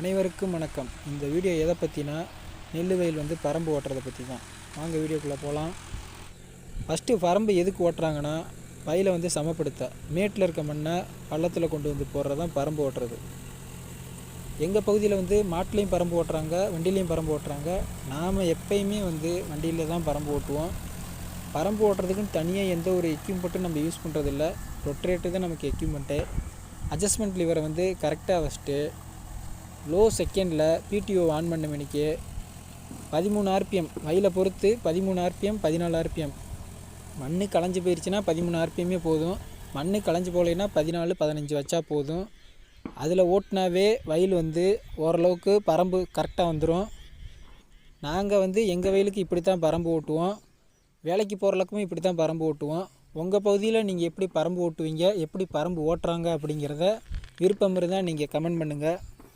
அனைவருக்கும் வணக்கம். இந்த வீடியோ எதை பற்றினா நெல் வயல் வந்து பரம்பு ஓட்டுறதை பற்றி தான். வாங்க வீடியோக்குள்ளே போகலாம் ஃபஸ்ட்டு பரம்பு எதுக்கு ஓட்டுறாங்கன்னா வயலை வந்து சமப்படுத்த. மேட்டில் இருக்க மண்ணை பள்ளத்தில் கொண்டு வந்து போடுறது தான் பரம்பு ஓட்டுறது. எங்கள் பகுதியில் வந்து மாட்டுலேயும் பரம்பு ஓட்டுறாங்க வண்டிலையும் பரம்பு ஓட்டுறாங்க. நாம் எப்பயுமே வந்து வண்டியில் தான் பரம்பு ஓட்டுவோம். பரம்பு ஓட்டுறதுக்குன்னு தனியாக எந்த ஒரு எக்யூப்மெண்ட்டும் நம்ம யூஸ் பண்ணுறதில்ல ரொட்ரேட்டு தான் நமக்கு எக்யூப்மெண்ட்டு அட்ஜஸ்ட்மெண்ட் லிவரை வந்து கரெக்டாக வச்சுட்டு லோ செகண்டில் பிடிஓ ஆன் பண்ண மணிக்கு பதிமூணு ஆர்பிஎம் வயலை பொறுத்து பதிமூணு ஆர்பிஎம் பதினாலு ஆர்பிஎம் மண் களைஞ்சு போயிடுச்சுன்னா பதிமூணு ஆர்பிஎம்மே போதும். மண் களைஞ்சு போகலைன்னா பதினாலு பதினஞ்சு வச்சா போதும். அதில் ஓட்டினாவே வயல் வந்து ஓரளவுக்கு பரம்பு கரெக்டாக வந்துடும் நாங்கள் வந்து எங்கள் வயலுக்கு இப்படி தான் பரம்பு ஓட்டுவோம். வேலைக்கு போகிறளவுக்குமே இப்படி தான் பரம்பு ஓட்டுவோம். உங்கள் பகுதியில் நீங்கள் எப்படி பரம்பு ஓட்டுவீங்க எப்படி பரம்பு ஓட்டுறாங்க அப்படிங்கிறத விருப்பம் இருந்தால் நீங்கள் கமெண்ட் பண்ணுங்கள்